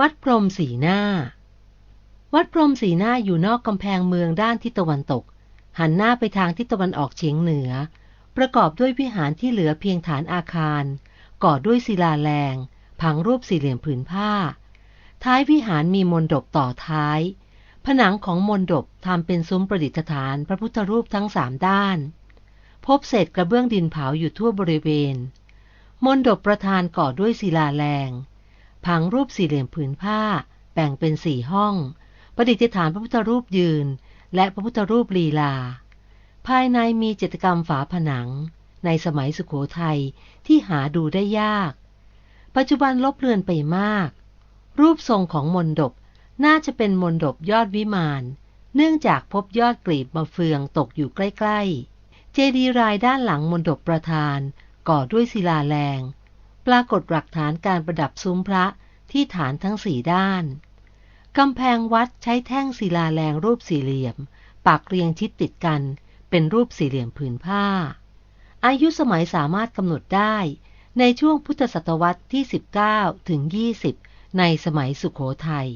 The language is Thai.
วัดพรมสีหน้า วัดพรมสีหน้าอยู่นอกกำแพงเมืองด้านทิศตะวันตก หันหน้าไปทางทิศตะวันออกเฉียงเหนือ ประกอบด้วยวิหารที่เหลือเพียงฐานอาคาร ก่อด้วยศิลาแรง ผังรูปสี่เหลี่ยมผืนผ้า ท้ายวิหารมีมนดบต่อท้าย ผนังของมนดบทำเป็นซุ้มประดิษฐานพระพุทธรูปทั้งสามด้าน พบเศษกระเบื้องดินเผาอยู่ทั่วบริเวณ มนดบประธานก่อด้วยศิลาแรง ผังรูปสี่เหลี่ยมผืนผ้า แบ่งเป็นสี่ห้อง ประดิษฐานพระพุทธรูปยืน และพระพุทธรูปลีลา ภายในมีจิตกรรมฝาผนัง ในสมัยสุขโขทัยที่หาดูได้ยาก ปัจจุบันลบเลือนไปมาก รูปทรงของมนดบน่าจะเป็นมนดบยอดวิมานเนื่องจากพบยอดกลีบมะเฟืองตกอยู่ใกล้ ๆ เจดีย์รายด้านหลังมนดบประธานก่อด้วยศิลาแรง รากฏหลักฐานการประดับซุ้มพระที่ฐานทั้งสี่ด้าน กำแพงวัดใช้แท่งศิลาแรงรูปสี่เหลี่ยม ปักเรียงชิดติดกันเป็นรูปสี่เหลี่ยมผืนผ้า อายุสมัยสามารถกำหนดได้ในช่วงพุทธศตวรรษที่ 19 ถึง 20 ในสมัยสุขโขทัย